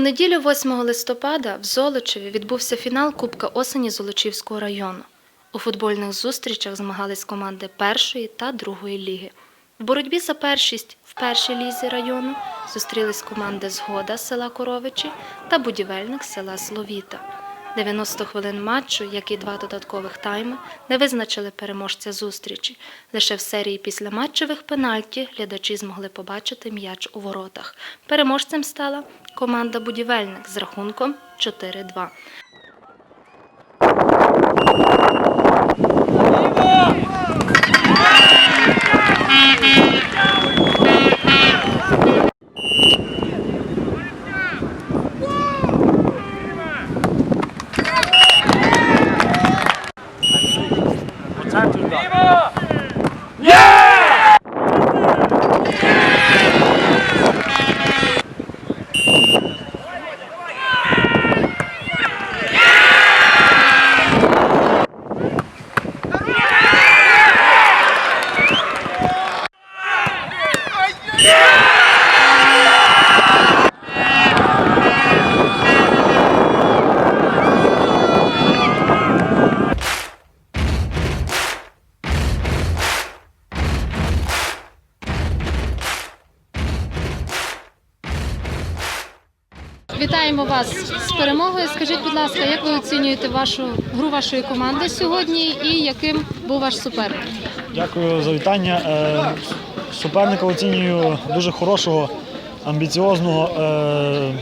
У неділю 8 листопада в Золочеві відбувся фінал Кубка осені Золочівського району. У футбольних зустрічах змагались команди першої та другої ліги. В боротьбі за першість в першій лізі району зустрілись команди Згода села Коровичі та будівельник села Словіта. 90 хвилин матчу, як і два додаткових тайми, не визначили переможця зустрічі. Лише в серії після матчевих пенальті глядачі змогли побачити м'яч у воротах. Переможцем стала команда Будівельник з рахунком 4-2. Вітаємо вас з перемогою. Скажіть, будь ласка, як ви оцінюєте вашу гру вашої команди сьогодні і яким був ваш суперник? Дякую за вітання. Е, Суперника оцінюю дуже хорошого, амбіціозного. Е,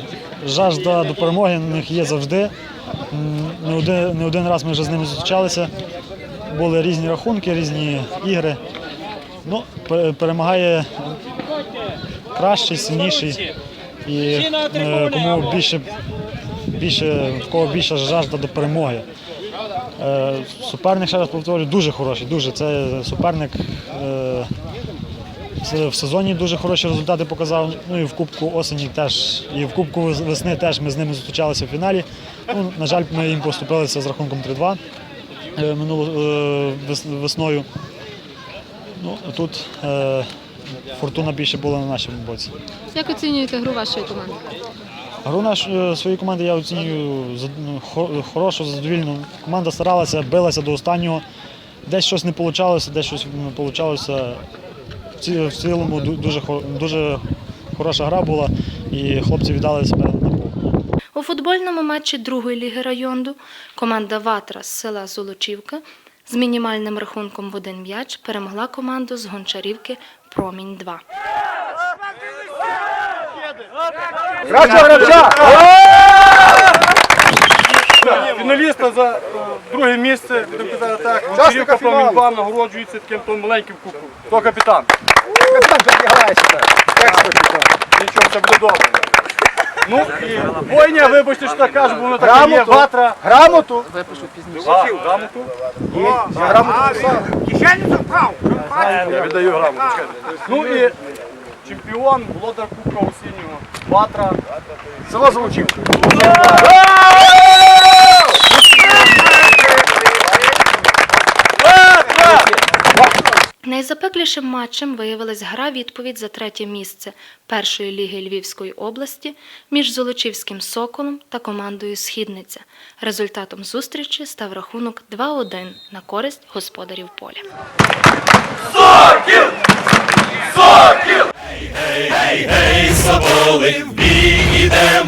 Жажда до перемоги в них є завжди. Не один, не один раз ми вже з ними зустрічалися. Були різні рахунки, різні ігри. Ну, перемагає кращий, сильніший. І е, кому більше, більше, в кого більша жажда до перемоги. Е, Суперник, ще раз повторюю, дуже хороший. Дуже. Це суперник е, в сезоні дуже хороші результати показав. Ну і в Кубку осені теж, і в Кубку весни теж ми з ними зустрічалися в фіналі. Ну, на жаль, ми їм поступилися з рахунком 3-2 е, минуло, весною. Ну, тут фортуна більше була на нашому боці. Як оцінюєте гру вашої команди? Гру наш е, своєї команди я оцінюю ну, хо- хорошу, задовільну. Команда старалася, билася до останнього. Десь щось не вийшло, десь щось не вийшло. В цілому дуже, дуже хороша гра була і хлопці віддали себе на повну. У футбольному матчі другої ліги району команда Ватра з села Золочівка з мінімальним рахунком в один м'яч перемогла команду з Гончарівки Промінь 2. Фіналіста за е, друге місце, так, Гончарівка промінь 2 нагороджується таким то маленьким кубком. То капітан. Капітан. Нічого, все буде добре. Ну і бойня, вибачте, що так кажу, бо воно таке є, Грамоту. ватра. Грамоту. А, грамоту. Грамоту писав. Я віддаю грамоту. Ну і чемпіон, володар Кубка осіннього. Ватра. Село Золочівка. Найзапеклішим матчем виявилась гра відповідь за третє місце першої ліги Львівської області між Золочівським Соколом та командою Східниця. Результатом зустрічі став рахунок 2-1 на користь господарів поля. Гей, соболи, в бій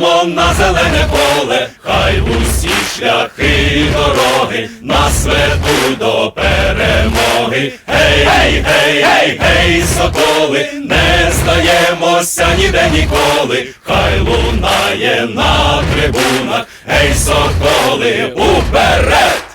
ідемо на зелене поле, хай усі шляхи дороги нас ведуть до перемоги. Гей, гей, гей, гей, гей, соколи, не здаємося ніде ніколи, хай лунає на трибунах, гей, соколи, уперед!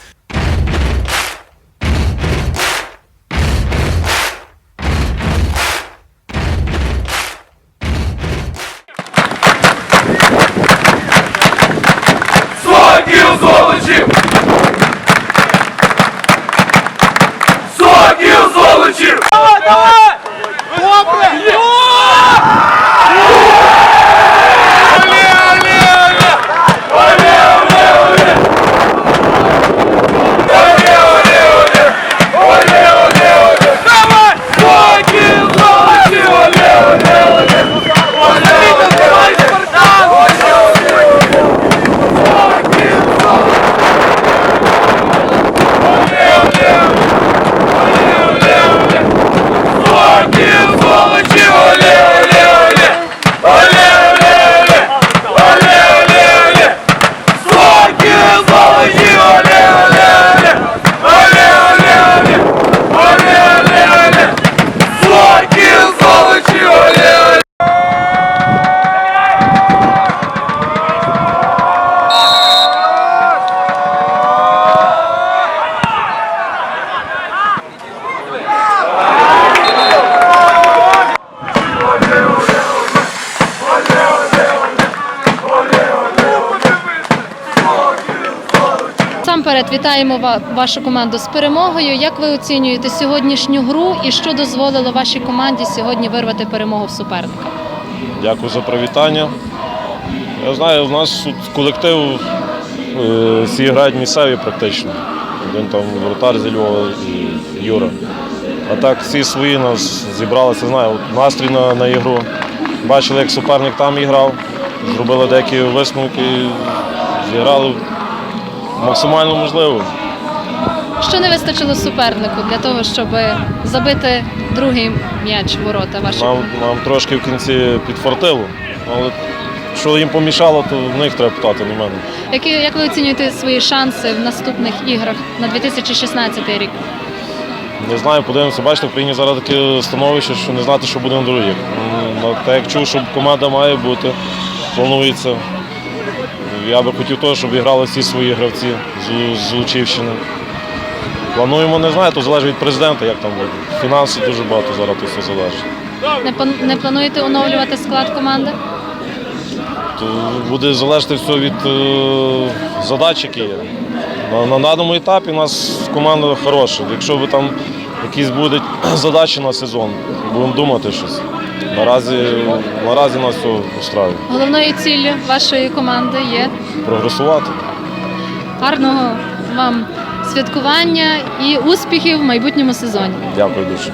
দাওয়াত насамперед вітаємо вашу команду з перемогою. Як ви оцінюєте сьогоднішню гру і що дозволило вашій команді сьогодні вирвати перемогу в суперника? Дякую за привітання. Я знаю, у нас тут колектив е, всі грають місцеві практично. Один там воротар зі Львова і Юра. А так всі свої нас зібралися, знаю, настрій на, на ігру. Бачили, як суперник там іграв, зробили деякі висновки, зіграли максимально можливо. Що не вистачило супернику для того, щоб забити другий м'яч в ворота вашої Нам, нам трошки в кінці підфартило, але що їм помішало, то в них треба питати, не мене. Які, як ви оцінюєте свої шанси в наступних іграх на 2016 рік? Не знаю, подивимося. Бачите, в країні зараз таке становище, що не знати, що буде на другий. М, ну, Так як чув, що команда має бути, планується. Я би хотів того, щоб грали всі свої гравці з, з Лучівщини. Плануємо, не знаю, то залежить від президента, як там буде. Фінанси дуже багато зараз все залежить. Не, не плануєте оновлювати склад команди? То буде залежати все від е, задач, які є. На, на даному етапі у нас команда хороша. Якщо там якісь будуть задачі на сезон, будемо думати щось. Наразі, наразі нас все устраює. Головною ціллю вашої команди є Прогресувати. гарного вам святкування і успіхів в майбутньому сезоні. Дякую дуже.